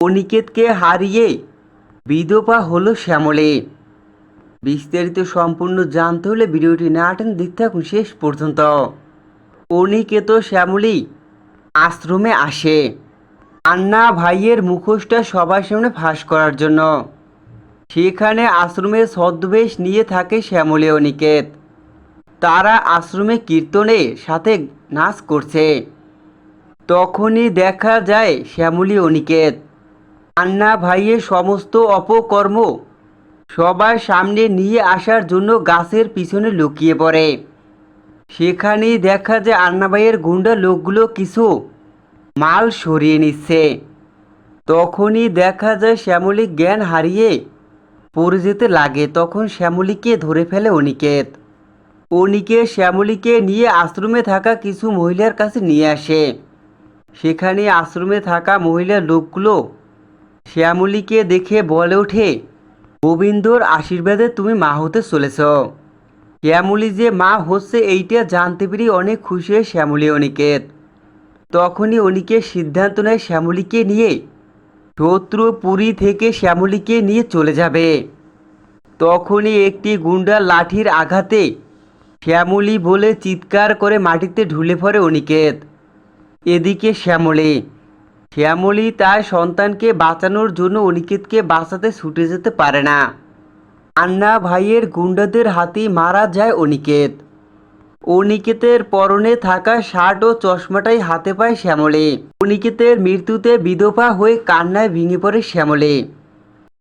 অনিকেতকে হারিয়ে বিধবা হলো শ্যামলে। বিস্তারিত সম্পূর্ণ জানতে হলে ভিডিওটি না টেন দেখতে থাকুন শেষ পর্যন্ত। অনিকেত শ্যামলী আশ্রমে আসে। আন্না ভাইয়ের মুখোশটা সবার সামনে ফাঁস করার জন্য। সেখানে আশ্রমে ছদ্মবেশ নিয়ে থাকে শ্যামলী অনিকেত তারা আশ্রমে কীর্তনের সাথে নাচ করছে। তখনই দেখা যায় শ্যামলী অনিকেত আন্না ভাইয়ের সমস্ত অপকর্ম সবার সামনে নিয়ে আসার জন্য গাছের পিছনে লুকিয়ে পড়ে। সেখানেই দেখা যায় আন্না ভাইয়ের গুন্ডা লোকগুলো কিছু মাল সরিয়ে নিচ্ছে। তখনই দেখা যায় শ্যামলী জ্ঞান হারিয়ে পড়ে যেতে লাগে। তখন শ্যামলীকে ধরে ফেলে অনিকেত। অনিকেত শ্যামলীকে নিয়ে আশ্রমে থাকা কিছু মহিলার কাছে নিয়ে আসে। সেখানে আশ্রমে থাকা মহিলার লোকগুলো শ্যামলীকে দেখে বলে ওঠে, গোবিন্দর আশীর্বাদে তুমি মা হতে চলেছ শ্যামলী যে মা হচ্ছে এইটা জানতে পেরে অনেক খুশি হয় শ্যামলী অনিকেত। তখনই অনিকেত সিদ্ধান্ত নেয় শ্যামলীকে নিয়ে শত্রুপুরী থেকে শ্যামলীকে নিয়ে চলে যাবে। তখনই একটি গুন্ডা লাঠির আঘাতে শ্যামলী বলে চিৎকার করে মাটিতে ঢুলে পড়ে অনিকেত। এদিকে শ্যামলী শ্যামলী তার সন্তানকে বাঁচানোর জন্য অনিকেতকে বাঁচাতে ছুটে যেতে পারে না। আন্না ভাইয়ের গুন্ডাদের হাতে মারা যায় অনিকেত। অনিকেতের পরনে থাকা শার্ট ও চশমাটাই হাতে পায় শ্যামলে। অনিকেতের মৃত্যুতে বিধবা হয়ে কান্নায় ভেঙে পড়ে শ্যামলী।